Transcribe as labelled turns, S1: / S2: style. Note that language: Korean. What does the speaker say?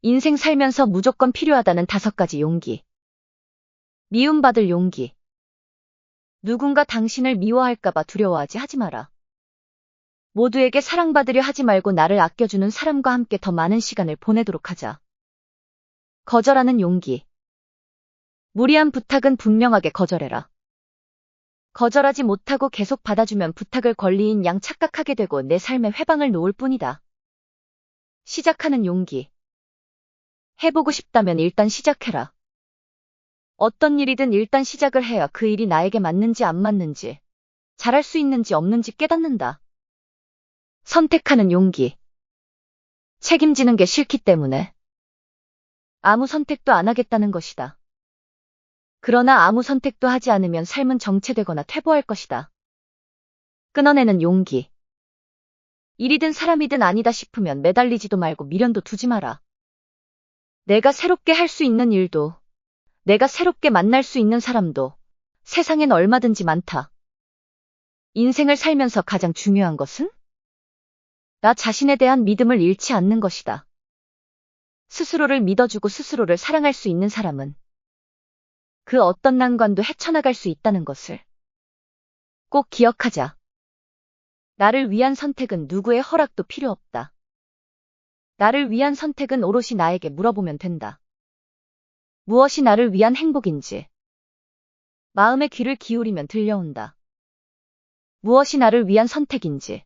S1: 인생 살면서 무조건 필요하다는 다섯 가지 용기. 미움받을 용기. 누군가 당신을 미워할까봐 두려워하지 하지 마라. 모두에게 사랑받으려 하지 말고 나를 아껴주는 사람과 함께 더 많은 시간을 보내도록 하자. 거절하는 용기. 무리한 부탁은 분명하게 거절해라. 거절하지 못하고 계속 받아주면 부탁을 권리인 양 착각하게 되고 내 삶에 회방을 놓을 뿐이다. 시작하는 용기. 해보고 싶다면 일단 시작해라. 어떤 일이든 일단 시작을 해야 그 일이 나에게 맞는지 안 맞는지, 잘할 수 있는지 없는지 깨닫는다. 선택하는 용기. 책임지는 게 싫기 때문에. 아무 선택도 안 하겠다는 것이다. 그러나 아무 선택도 하지 않으면 삶은 정체되거나 퇴보할 것이다. 끊어내는 용기. 일이든 사람이든 아니다 싶으면 매달리지도 말고 미련도 두지 마라. 내가 새롭게 할 수 있는 일도, 내가 새롭게 만날 수 있는 사람도 세상엔 얼마든지 많다. 인생을 살면서 가장 중요한 것은? 나 자신에 대한 믿음을 잃지 않는 것이다. 스스로를 믿어주고 스스로를 사랑할 수 있는 사람은 그 어떤 난관도 헤쳐나갈 수 있다는 것을 꼭 기억하자. 나를 위한 선택은 누구의 허락도 필요 없다. 나를 위한 선택은 오롯이 나에게 물어보면 된다. 무엇이 나를 위한 행복인지 마음의 귀를 기울이면 들려온다. 무엇이 나를 위한 선택인지